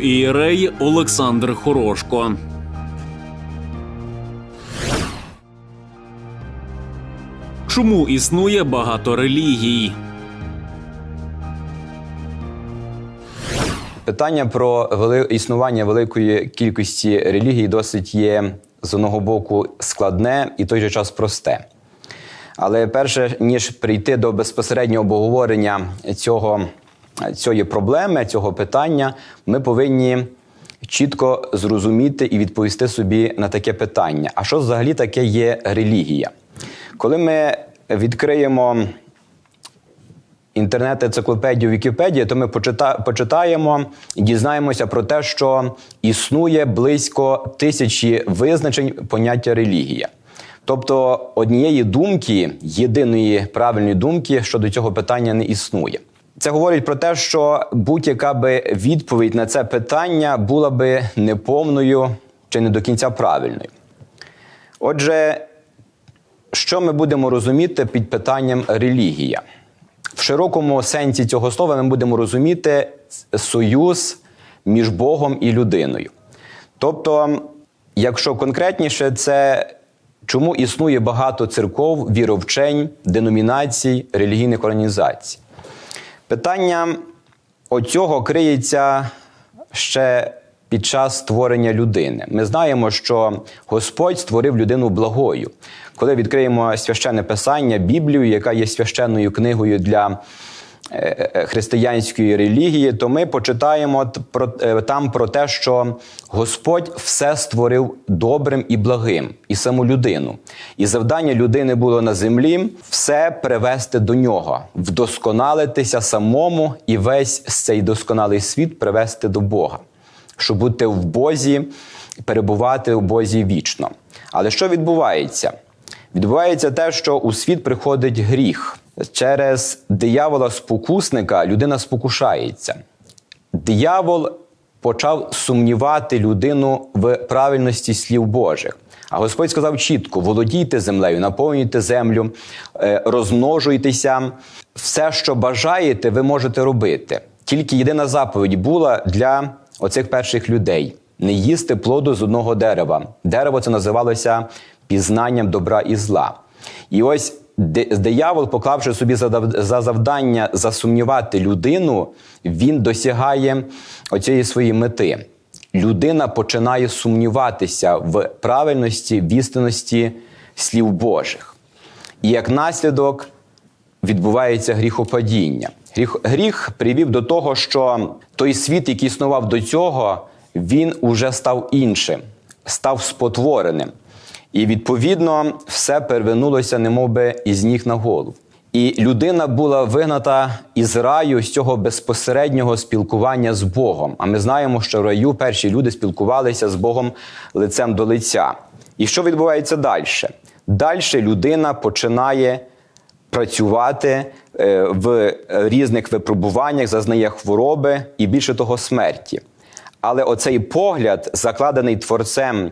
протоієрей Олександр Хорошко. Чому існує багато релігій? Питання про існування великої кількості релігій досить є з одного боку складне і той же час просте. Але перше ніж прийти до безпосереднього обговорення цього, цієї проблеми, цього питання, ми повинні чітко зрозуміти і відповісти собі на таке питання: а що взагалі таке є релігія? Коли ми відкриємо інтернет-енциклопедію Вікіпедія, то ми почитаємо і дізнаємося про те, що існує близько тисячі визначень поняття релігія. Тобто однієї думки, єдиної правильної думки щодо цього питання не існує. Це говорить про те, що будь-яка би відповідь на це питання була би неповною чи не до кінця правильною. Отже, що ми будемо розуміти під питанням релігія? В широкому сенсі цього слова ми будемо розуміти союз між Богом і людиною. Тобто, якщо конкретніше, це чому існує багато церков, віровчень, деномінацій, релігійних організацій. Питання оцього криється ще під час створення людини. Ми знаємо, що Господь створив людину благою. Коли відкриємо священне писання, Біблію, яка є священною книгою для християнської релігії, то ми почитаємо е, там про те, що Господь все створив добрим і благим, і саму людину. І завдання людини було на землі все привести до нього, вдосконалитися самому і весь цей досконалий світ привести до Бога щоб бути в Бозі, перебувати в Бозі вічно. Але що відбувається? Відбувається те, що у світ приходить гріх. Через диявола спокусника людина спокушається. Диявол почав сумнівати людину в правильності слів Божих. А Господь сказав чітко: володійте землею, наповнюйте землю, е, розмножуйтеся, все, що бажаєте, ви можете робити. Тільки єдина заповідь була для оцих перших людей не їсти плоду з одного дерева. Дерево це називалося пізнанням добра і зла. І ось диявол, поклавши собі за завдання засумнівати людину, він досягає оцієї своєї мети. Людина починає сумніватися в правильності, в істинності слів Божих. І як наслідок відбувається гріхопадіння. Гріх, гріх привів до того, що той світ, який існував до цього, він уже став іншим, став спотвореним. І відповідно все перевернулося, немовби із ніг на голову. І людина була вигната із раю з цього безпосереднього спілкування з Богом. А ми знаємо, що в раю перші люди спілкувалися з Богом лицем до лиця. І що відбувається далі? Далі людина починає працювати е, в різних випробуваннях, зазнає хвороби і більше того смерті. Але оцей погляд, закладений творцем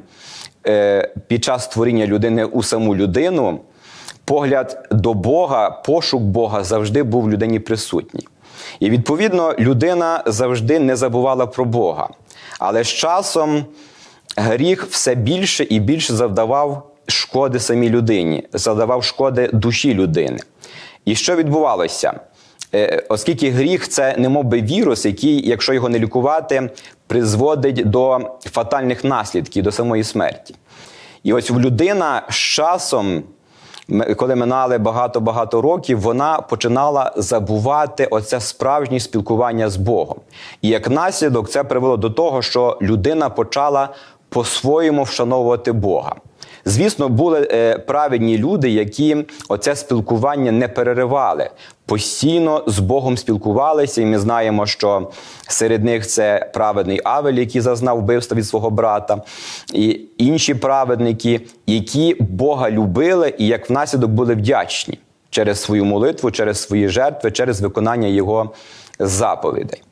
під час створіння людини у саму людину, погляд до Бога, пошук Бога завжди був в людині присутній. І відповідно людина завжди не забувала про Бога. Але з часом гріх все більше і більше завдавав шкоди самій людині, завдавав шкоди душі людини. І що відбувалося? Е, оскільки гріх це не би вірус, який, якщо його не лікувати, призводить до фатальних наслідків, до самої смерті. І ось людина з часом, коли минали багато-багато років, вона починала забувати оце справжнє спілкування з Богом. І як наслідок, це привело до того, що людина почала по-своєму вшановувати Бога. Звісно, були е, праведні люди, які оце спілкування не переривали. Постійно з Богом спілкувалися, і ми знаємо, що серед них це праведний Авель, який зазнав вбивства від свого брата, і інші праведники, які Бога любили і як внаслідок були вдячні через свою молитву, через свої жертви, через виконання Його заповідей.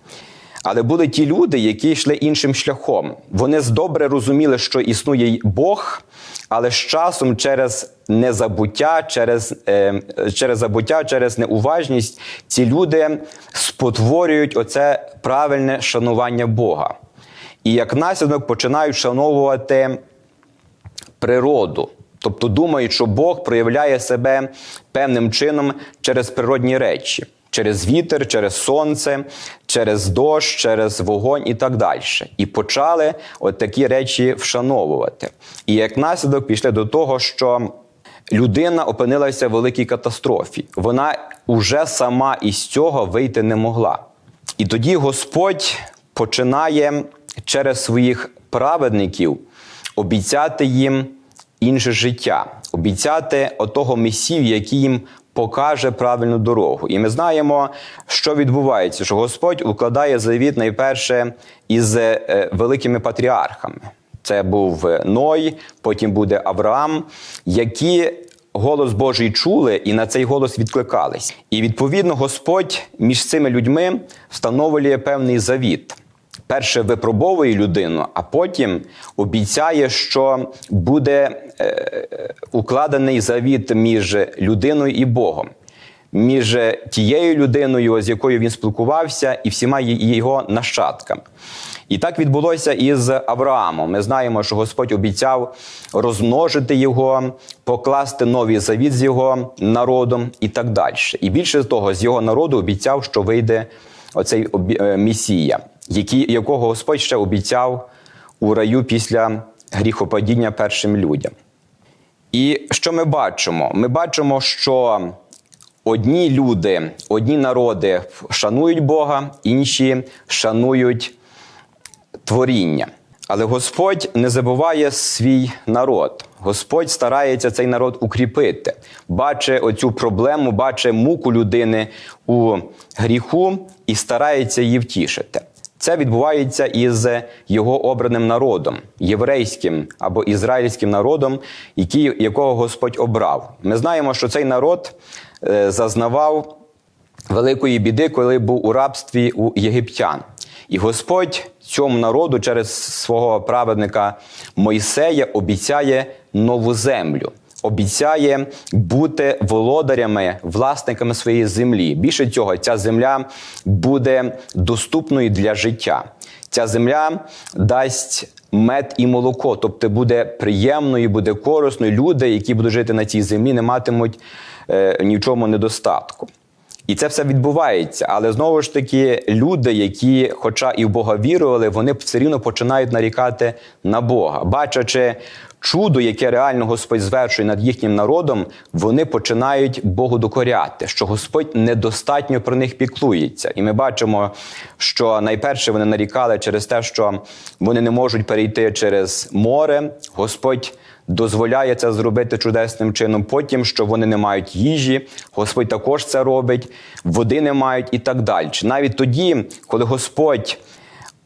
Але були ті люди, які йшли іншим шляхом. Вони добре розуміли, що існує Бог, але з часом через незабуття, через, е, через забуття, через неуважність ці люди спотворюють оце правильне шанування Бога. І як наслідок починають шановувати природу. Тобто думають, що Бог проявляє себе певним чином через природні речі, через вітер, через сонце, через дощ, через вогонь і так далі. І почали от такі речі вшановувати. І як наслідок пішли до того, що людина опинилася в великій катастрофі. Вона уже сама із цього вийти не могла. І тоді Господь починає через своїх праведників обіцяти їм інше життя, обіцяти отого Месію, який їм покаже правильну дорогу. І ми знаємо, що відбувається, що Господь укладає завіт найперше із е, великими патріархами. Це був Ной, потім буде Авраам, які голос Божий чули і на цей голос відкликались. І відповідно Господь між цими людьми встановлює певний завіт. Перше випробовує людину, а потім обіцяє, що буде е, укладений завіт між людиною і Богом, між тією людиною, з якою він спілкувався, і всіма його нащадками. І так відбулося із Авраамом. Ми знаємо, що Господь обіцяв розмножити його, покласти новий завіт з його народом і так далі. І більше того, з його народу обіцяв, що вийде оцей е, Месія, який, якого Господь ще обіцяв у раю після гріхопадіння першим людям. І що ми бачимо? Ми бачимо, що одні люди, одні народи шанують Бога, інші шанують творіння. Але Господь не забуває свій народ. Господь старається цей народ укріпити, бачить оцю проблему, бачить муку людини у гріху і старається її втішити. Це відбувається із його обраним народом, єврейським або ізраїльським народом, який, якого Господь обрав. Ми знаємо, що цей народ е, зазнавав великої біди, коли був у рабстві у єгиптян. І Господь цьому народу через свого праведника Мойсея обіцяє нову землю. Обіцяє бути володарями, власниками своєї землі. Більше цього, ця земля буде доступною для життя. Ця земля дасть мед і молоко, тобто буде приємною, буде корисною. Люди, які будуть жити на цій землі, не матимуть е, ні в чому недостатку. І це все відбувається. Але знову ж таки, люди, які, хоча і в Бога вірували, вони все рівно починають нарікати на Бога. Бачачи чудо, яке реально Господь звершує над їхнім народом, вони починають Богу докоряти, що Господь недостатньо про них піклується. І ми бачимо, що найперше вони нарікали через те, що вони не можуть перейти через море. Господь дозволяє це зробити чудесним чином. Потім, що вони не мають їжі, Господь також це робить, води не мають і так далі. Навіть тоді, коли Господь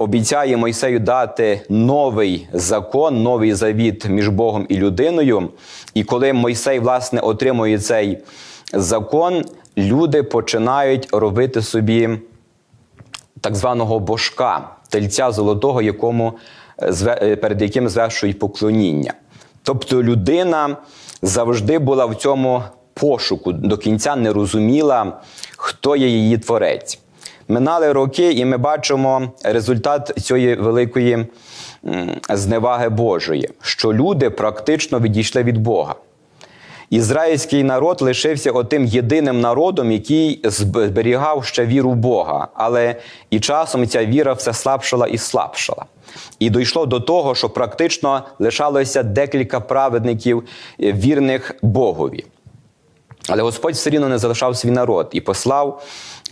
обіцяє Мойсею дати новий закон, новий завіт між Богом і людиною, і коли Мойсей власне отримує цей закон, люди починають робити собі так званого божка, тельця золотого, якому, е, е, перед яким звершують поклоніння. Тобто людина завжди була в цьому пошуку, до кінця не розуміла, хто є її творець. Минали роки, і ми бачимо результат цієї великої зневаги Божої, що люди практично відійшли від Бога. Ізраїльський народ лишився отим єдиним народом, який зберігав ще віру Бога, але і часом ця віра все слабшала і слабшала. І дійшло до того, що практично лишалося декілька праведників е, вірних Богові. Але Господь все рівно не залишав свій народ і послав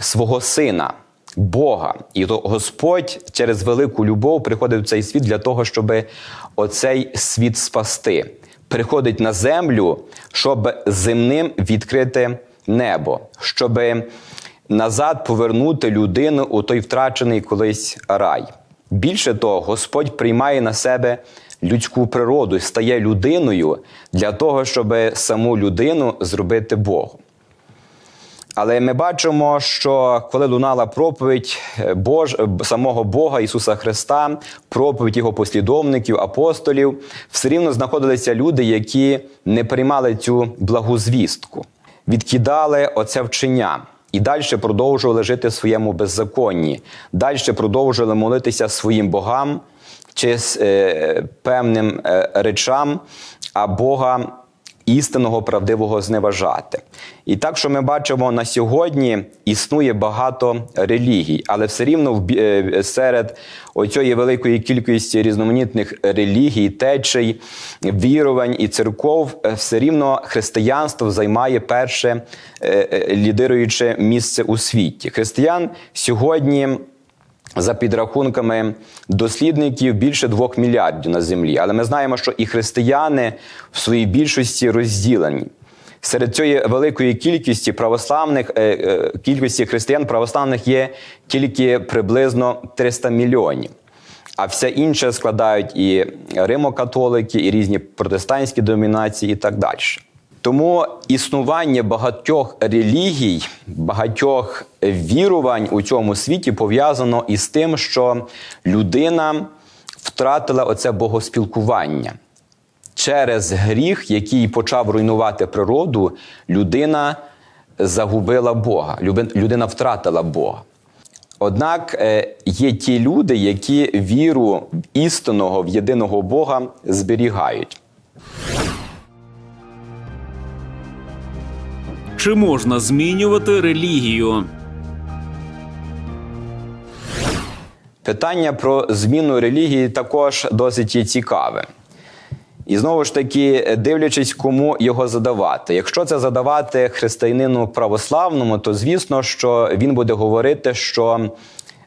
свого сина, Бога. І то Господь через велику любов приходив в цей світ для того, щоб оцей світ спасти. Приходить на землю, щоб земним відкрити небо, щоб назад повернути людину у той втрачений колись рай. Більше того, Господь приймає на себе людську природу стає людиною для того, щоб саму людину зробити Богом. Але ми бачимо, що коли лунала проповідь е, Бож, е, самого Бога Ісуса Христа, проповідь Його послідовників, апостолів, все рівно знаходилися люди, які не приймали цю благу звістку, відкидали оце вчення. І далі продовжували жити в своєму беззаконні, далі продовжували молитися своїм богам чи з е, певним е, речам, а Бога істинного правдивого зневажати. І так, що ми бачимо на сьогодні, існує багато релігій, але все рівно е, серед оцієї великої кількості різноманітних релігій, течій, вірувань і церков, е, все рівно християнство займає перше е, лідируюче місце у світі. Християн сьогодні. За підрахунками дослідників більше двох мільярдів на землі. Але ми знаємо, що і християни в своїй більшості розділені. Серед цієї великої кількості православних е, е, кількості християн православних є тільки приблизно 300 мільйонів. А все інше складають і римокатолики, і різні протестантські домінації, і так далі. Тому існування багатьох релігій, багатьох вірувань у цьому світі пов'язано із тим, що людина втратила оце богоспілкування. Через гріх, який почав руйнувати природу, людина загубила Бога, людина втратила Бога. Однак е, є ті люди, які віру в істинного, в єдиного Бога зберігають. Чи можна змінювати релігію? Питання про зміну релігії також досить є цікаве. І знову ж таки, дивлячись, кому його задавати. Якщо це задавати християнину православному, то звісно, що він буде говорити, що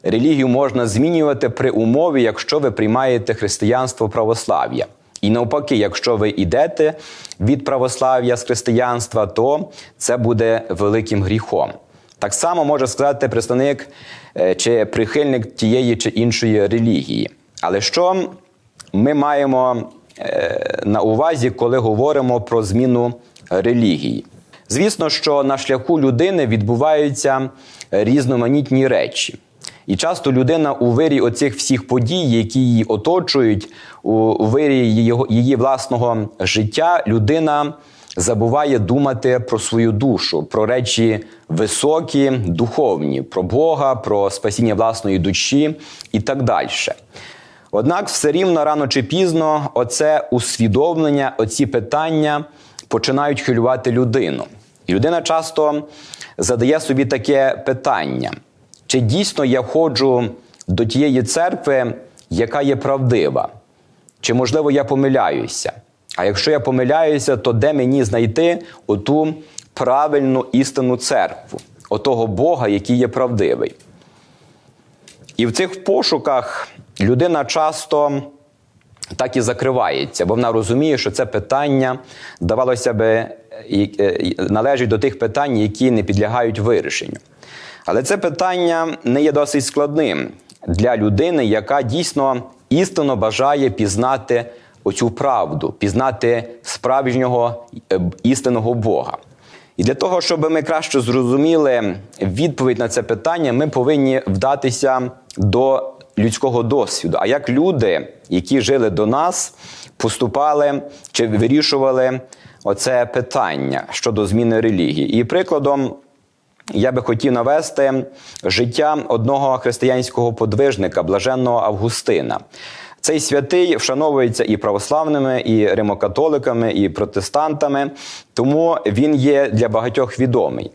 релігію можна змінювати при умові, якщо ви приймаєте християнство православ'я. І навпаки, якщо ви йдете від православ'я з християнства, то це буде великим гріхом. Так само може сказати представник е, чи прихильник тієї чи іншої релігії. Але що ми маємо е, на увазі, коли говоримо про зміну релігії? Звісно, що на шляху людини відбуваються різноманітні речі. І часто людина у вирі оцих всіх подій, які її оточують, у, вирі її, її власного життя, людина забуває думати про свою душу, про речі високі, духовні, про Бога, про спасіння власної душі і так далі. Однак, все рівно рано чи пізно, оце усвідомлення, оці питання починають хвилювати людину. І людина часто задає собі таке питання: чи дійсно я ходжу до тієї церкви, яка є правдива? Чи можливо я помиляюся? А якщо я помиляюся, то де мені знайти оту правильну істинну церкву, отого Бога, який є правдивий? І в цих пошуках людина часто так і закривається, бо вона розуміє, що це питання давалося би е, належить до тих питань, які не підлягають вирішенню. Але це питання не є досить складним для людини, яка дійсно істинно бажає пізнати оцю правду, пізнати справжнього е, істинного Бога. І для того, щоб ми краще зрозуміли відповідь на це питання, ми повинні вдатися до людського досвіду. А як люди, які жили до нас, поступали чи вирішували оце питання щодо зміни релігії? І прикладом. Я би хотів навести життя одного християнського подвижника, блаженного Августина. Цей святий вшановується і православними, і римокатоликами, і протестантами, тому він є для багатьох відомий.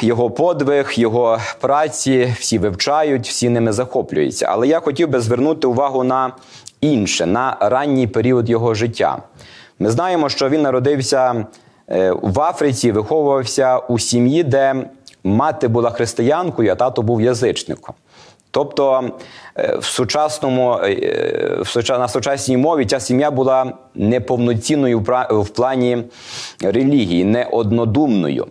Його подвиг, його праці всі вивчають, всі ними захоплюються. Але я хотів би звернути увагу на інше, на ранній період його життя. Ми знаємо, що він народився в Африці, виховувався у сім'ї, де мати була християнкою, а тато був язичником. Тобто е, в сучасному, е, на сучасній мові ця сім'я була неповноцінною в плані релігії, неоднодумною.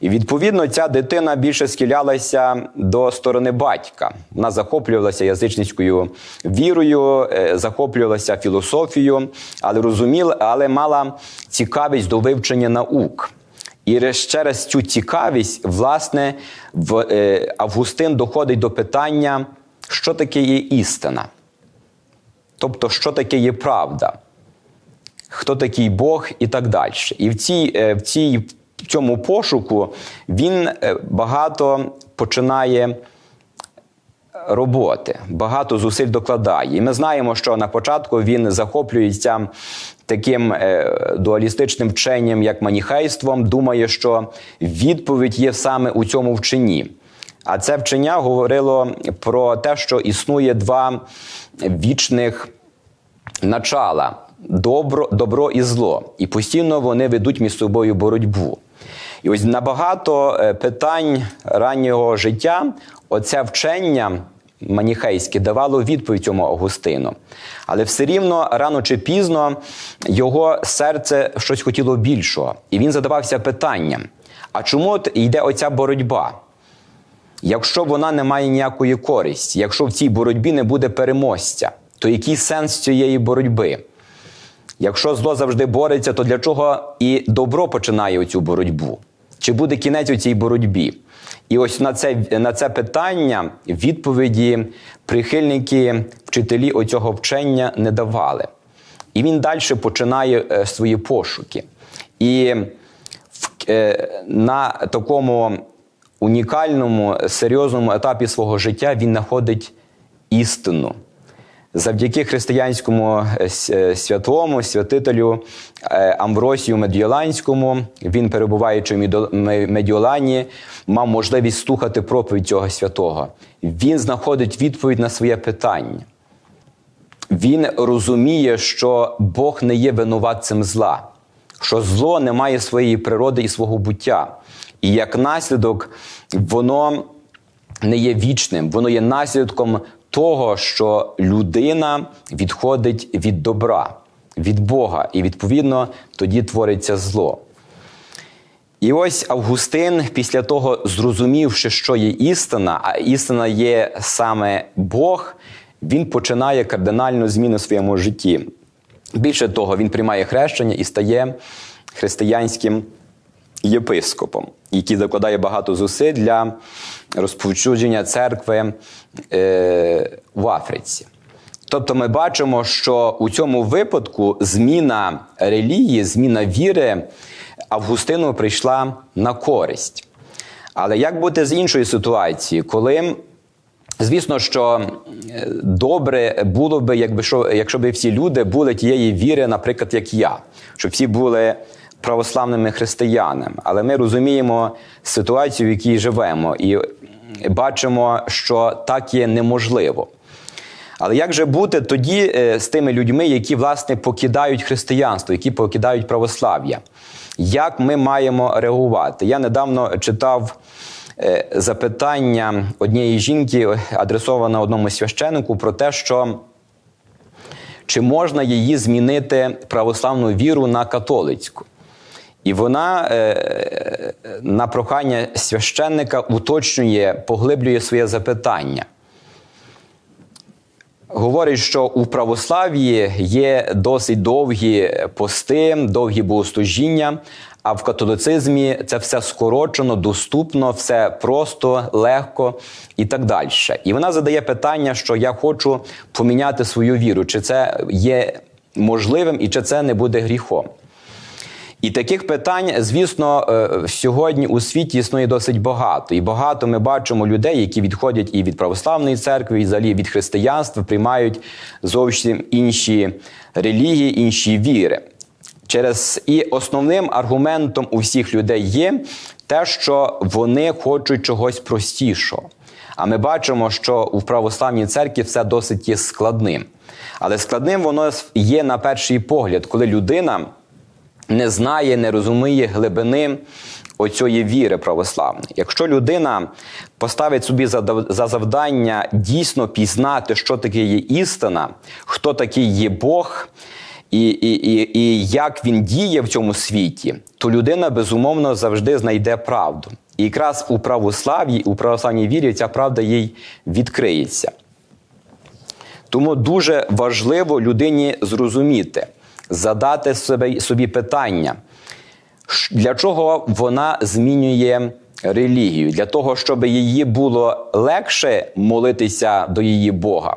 І відповідно ця дитина більше схилялася до сторони батька. Вона захоплювалася язичницькою вірою, е, захоплювалася філософією, але розуміла, але мала цікавість до вивчення наук. І через цю цікавість, власне, в, е, Августин доходить до питання, що таке є істина. Тобто, що таке є правда, хто такий Бог і так далі. І в, цій, е, в, цій, цьому пошуку він е, багато починає роботи, багато зусиль докладає. І ми знаємо, що на початку він захоплюється таким е, дуалістичним вченням, як маніхейством, думає, що відповідь є саме у цьому вченні. А це вчення говорило про те, що існує два вічних начала добро, добро і зло. І постійно вони ведуть між собою боротьбу. І ось на багато е, питань раннього життя оце вчення маніхейське давало відповідь цьому Августину. Але все рівно рано чи пізно його серце щось хотіло більшого. І він задавався питанням: а чому от йде оця боротьба? Якщо вона не має ніякої користі, якщо в цій боротьбі не буде переможця, то який сенс цієї боротьби? Якщо зло завжди бореться, то для чого і добро починає цю боротьбу? Чи буде кінець у цій боротьбі? І ось на це, на це питання відповіді прихильники, вчителі оцього вчення не давали. І він далі починає е, свої пошуки. І е, на такому унікальному, серйозному етапі свого життя він знаходить істину. Завдяки християнському е, е, святому святителю е, Амвросію Медіоланському, він, перебуваючи в Медіолані, мав можливість слухати проповідь цього святого. Він знаходить відповідь на своє питання. Він розуміє, що Бог не є винуватцем зла, що зло не має своєї природи і свого буття. І як наслідок, воно не є вічним, воно є наслідком того, що людина відходить від добра, від Бога, і відповідно тоді твориться зло. І ось Августин, після того, зрозумівши, що є істина, а істина є саме Бог, він починає кардинальну зміну в своєму житті. Більше того, він приймає хрещення і стає християнським єпископом, який закладає багато зусиль для розповсюдження церкви е, в Африці. Тобто ми бачимо, що у цьому випадку зміна релігії, зміна віри Августину прийшла на користь. Але як бути з іншої ситуації, коли Звісно, що е, добре було би, якби що, якщо б всі люди були тієї віри, наприклад, як я, щоб всі були православними християнами. Але ми розуміємо ситуацію, в якій живемо, і бачимо, що так є неможливо. Але як же бути тоді е, з тими людьми, які власне покидають християнство, які покидають православ'я? Як ми маємо реагувати? Я недавно читав е, запитання однієї жінки, адресоване одному священику, про те, що чи можна її змінити православну віру на католицьку. І вона е, на прохання священника уточнює, поглиблює своє запитання. Говорить, що у православ'ї є досить довгі пости, довгі богослужіння, а в католицизмі це все скорочено, доступно, все просто, легко і так далі. І вона задає питання, що я хочу поміняти свою віру, чи це є можливим і чи це не буде гріхом. І таких питань, звісно, е, сьогодні у світі існує досить багато. І багато ми бачимо людей, які відходять і від православної церкви, і взагалі від християнства, приймають зовсім інші релігії, інші віри. Через і основним аргументом у всіх людей є те, що вони хочуть чогось простішого. А ми бачимо, що у православній церкві все досить є складним. Але складним воно є на перший погляд, коли людина не знає, не розуміє глибини оцієї віри православної. Якщо людина поставить собі за за завдання дійсно пізнати, що таке є істина, хто такий є Бог. І, і, і, і як він діє в цьому світі, то людина безумовно завжди знайде правду. І якраз у православ'ї, у православній вірі ця правда їй відкриється. Тому дуже важливо людині зрозуміти, задати собі, питання, Для чого вона змінює релігію? Для того, щоб її було легше молитися до її Бога,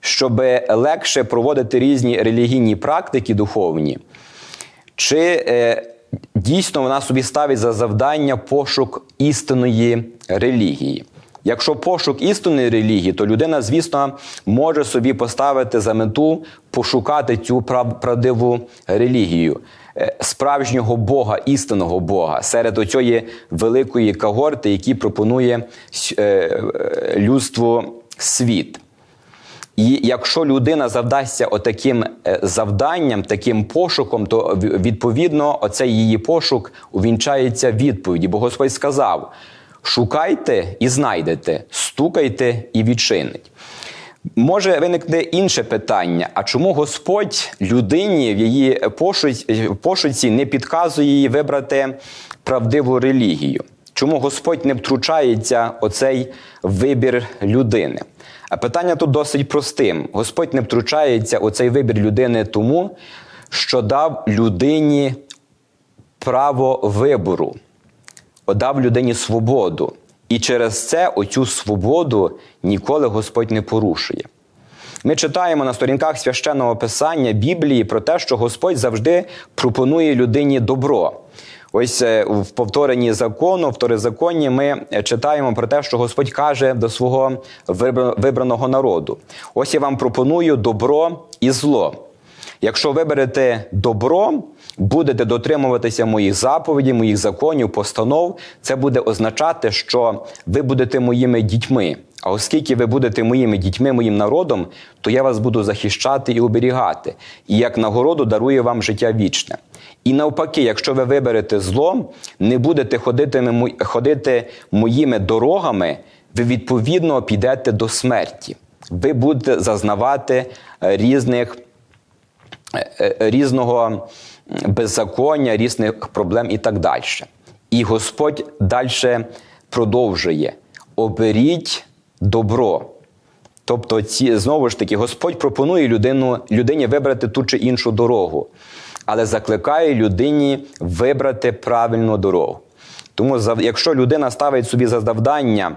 щоб легше проводити різні релігійні практики духовні, чи е, дійсно вона собі ставить за завдання пошук істинної релігії? Якщо пошук істинної релігії, то людина, звісно, може собі поставити за мету пошукати цю прав- правдиву релігію, е, справжнього Бога, істинного Бога, серед оцієї великої когорти, які пропонує е, е, людству світ. І якщо людина завдасться отаким завданням, таким пошуком, то відповідно оцей її пошук увінчається відповіді. Бо Господь сказав: шукайте і знайдете, стукайте і відчинить. Може виникне інше питання: а чому Господь людині в її пошуці, не підказує їй вибрати правдиву релігію? Чому Господь не втручається оцей вибір людини? А питання тут досить простим. Господь не втручається у цей вибір людини тому, що дав людині право вибору, дав людині свободу. І через це оцю свободу ніколи Господь не порушує. Ми читаємо на сторінках священного писання Біблії про те, що Господь завжди пропонує людині добро. Ось е, в повторенні закону, в второзаконні ми е, читаємо про те, що Господь каже до свого вибраного народу: ось я вам пропоную добро і зло. Якщо виберете добро, будете дотримуватися моїх заповідей, моїх законів, постанов, це буде означати, що ви будете моїми дітьми. А оскільки ви будете моїми дітьми, моїм народом, то я вас буду захищати і оберігати. І як нагороду дарую вам життя вічне. І навпаки, якщо ви виберете зло, не будете ходити, моїми дорогами, ви відповідно підете до смерті. Ви будете зазнавати е, різних е, е, різного беззаконня, різних проблем і так далі. І Господь далі продовжує: оберіть добро. Тобто, ці, знову ж таки, Господь пропонує людину, людині вибрати ту чи іншу дорогу, але закликає людині вибрати правильну дорогу. Тому, якщо людина ставить собі за завдання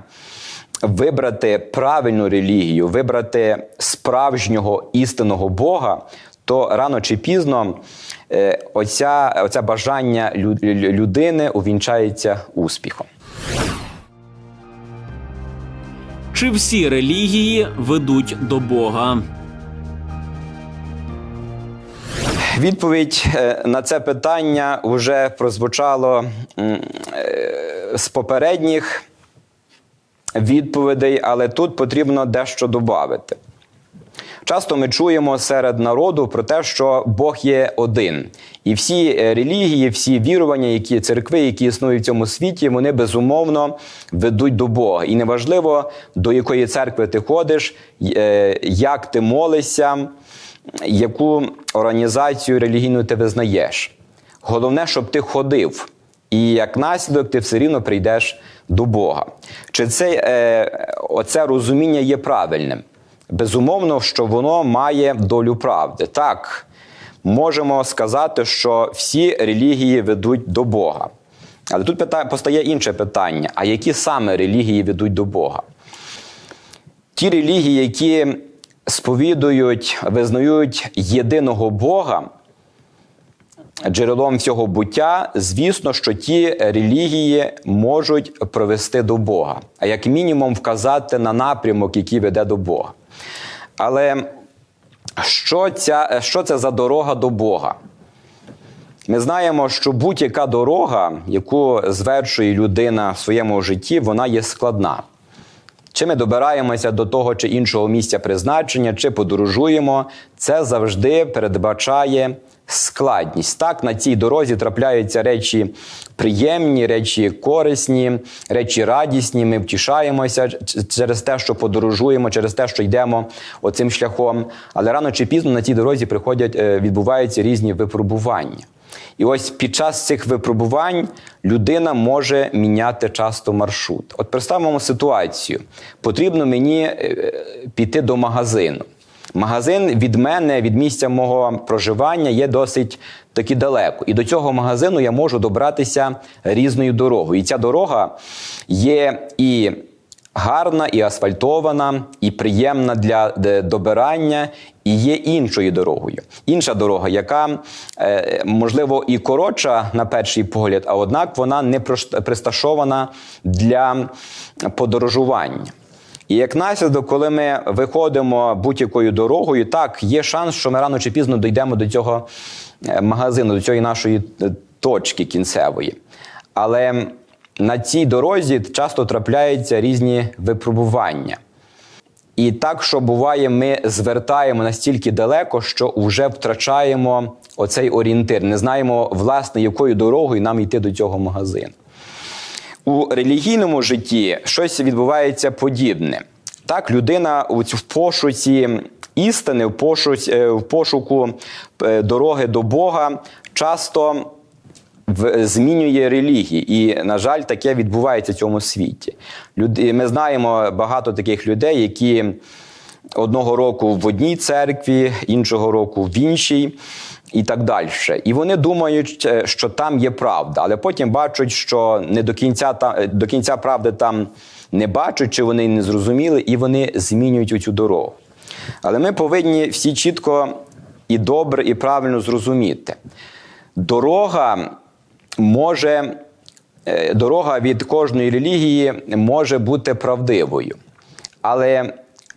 вибрати правильну релігію, вибрати справжнього істинного Бога, то рано чи пізно е, оця, оця бажання лю- лю- людини увінчається успіхом. Чи всі релігії ведуть до Бога? Відповідь е, на це питання вже прозвучало е, з попередніх відповідей, але тут потрібно дещо додати. Часто ми чуємо серед народу про те, що Бог є один, і всі е, релігії, всі вірування, які церкви, які існують в цьому світі, вони безумовно ведуть до Бога. І неважливо, до якої церкви ти ходиш, е, як ти молишся, яку організацію релігійну ти визнаєш. Головне, щоб ти ходив, і як наслідок ти все рівно прийдеш до Бога. Чи це е, оце розуміння є правильним? Безумовно, що воно має долю правди. Так, можемо сказати, що всі релігії ведуть до Бога. Але тут постає інше питання: а які саме релігії ведуть до Бога? Ті релігії, які сповідують, визнають єдиного Бога, джерелом всього буття, звісно, що ті релігії можуть привести до Бога, а як мінімум вказати на напрямок, який веде до Бога. Але що, ця, що це за дорога до Бога? Ми знаємо, що будь-яка дорога, яку звершує людина в своєму житті, вона є складна. Чи ми добираємося до того чи іншого місця призначення, чи подорожуємо, це завжди передбачає складність. Так, на цій дорозі трапляються речі приємні, речі корисні, речі радісні. Ми втішаємося через те, що подорожуємо, через те, що йдемо оцим шляхом. Але рано чи пізно на цій дорозі приходять, е, відбуваються різні випробування. І ось під час цих випробувань людина може міняти часто маршрут. От представимо ситуацію: потрібно мені е, піти до магазину. Магазин від мене, від місця мого проживання, є досить таки далеко. І до цього магазину я можу добратися різною дорогою. І ця дорога є і гарна, і асфальтована, і приємна для добирання, і є іншою дорогою. Інша дорога, яка е, можливо і коротша на перший погляд, а однак вона не присташована для подорожування. І як наслідок, коли ми виходимо будь-якою дорогою, так є шанс, що ми рано чи пізно дійдемо до цього е, магазину, до цієї нашої е, точки кінцевої. Але на цій дорозі часто трапляються різні випробування. І так, що буває, ми звертаємо настільки далеко, що вже втрачаємо оцей орієнтир, не знаємо, власне, якою дорогою нам йти до цього магазину. У релігійному житті щось відбувається подібне. Так, людина в пошуці істини, в е, пошуку е, дороги до Бога часто змінює релігії. І, на жаль, таке відбувається в цьому світі. Ми знаємо багато таких людей, які одного року в одній церкві, іншого року в іншій. І так далі. І вони думають, е, що там є правда, але потім бачать, що не до кінця та е, до кінця правди там не бачать, чи вони не зрозуміли, і вони змінюють цю дорогу. Але ми повинні всі чітко і добре, і правильно зрозуміти. Дорога може, е, дорога від кожної релігії може бути правдивою. Але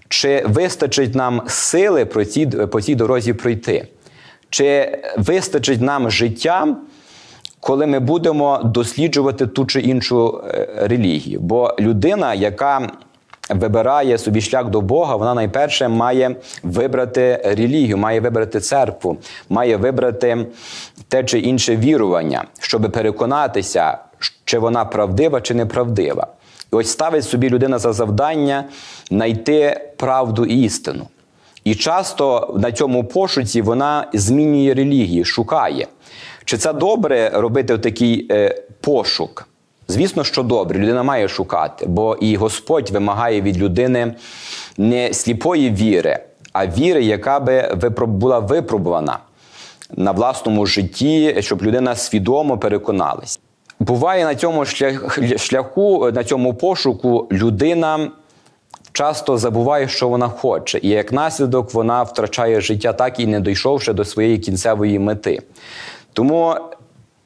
чи вистачить нам сили по цій, дорозі пройти? Чи вистачить нам життя, коли ми будемо досліджувати ту чи іншу е, релігію? Бо людина, яка вибирає собі шлях до Бога, вона найперше має вибрати релігію, має вибрати церкву, має вибрати те чи інше вірування, щоб переконатися, чи вона правдива чи неправдива. І ось ставить собі людина за завдання знайти правду і істину. І часто на цьому пошуці вона змінює релігії, шукає. Чи це добре робити такий е, пошук? Звісно, що добре, людина має шукати, бо і Господь вимагає від людини не сліпої віри, а віри, яка би була випробувана на власному житті, щоб людина свідомо переконалась. Буває на цьому шлях- шляху, на цьому пошуку людина часто забуває, що вона хоче, і як наслідок вона втрачає життя, так і не дійшовши до своєї кінцевої мети. Тому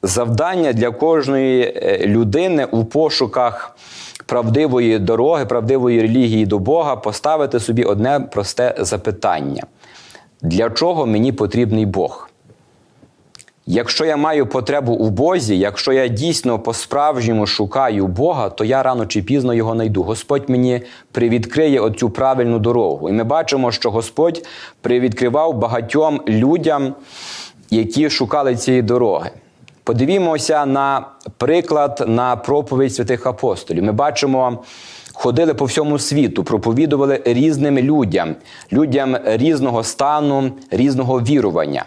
завдання для кожної е, людини у пошуках правдивої дороги, правдивої релігії до Бога поставити собі одне просте запитання: для чого мені потрібний Бог? Якщо я маю потребу у Бозі, якщо я дійсно по-справжньому шукаю Бога, то я рано чи пізно його знайду. Господь мені привідкриє оцю правильну дорогу. І ми бачимо, що Господь привідкривав багатьом людям, які шукали цієї дороги. Подивімося на приклад на проповідь святих апостолів. Ми бачимо, ходили по всьому світу, проповідували різним людям, людям різного стану, різного вірування.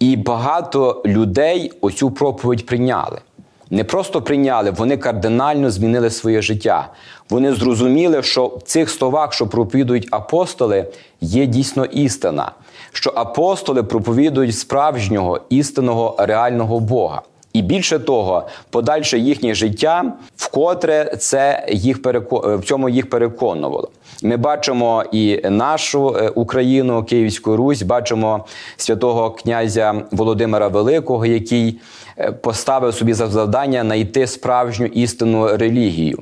І багато людей оцю проповідь прийняли. Не просто прийняли, вони кардинально змінили своє життя. Вони зрозуміли, що в цих словах, що проповідують апостоли, є дійсно істина, що апостоли проповідують справжнього, істинного, реального Бога. І більше того, подальше їхнє життя, вкотре це їх переко... в цьому їх переконувало. Ми бачимо і нашу е, Україну, Київську Русь, бачимо святого князя Володимира Великого, який е, поставив собі за завдання знайти справжню істинну релігію,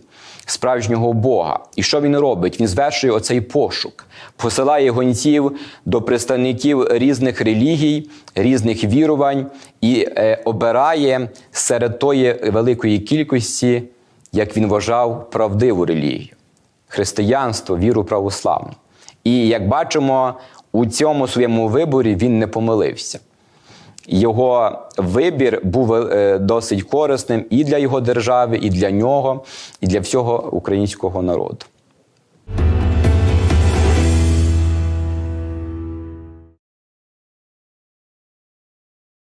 справжнього Бога. І що він робить? Він звершує оцей пошук, посилає гонців до представників різних релігій, різних вірувань і е, обирає серед тої великої кількості, як він вважав, правдиву релігію християнство, віру православну. І як бачимо, у цьому своєму виборі він не помилився. Його вибір був е, досить корисним і для його держави, і для нього, і для всього українського народу.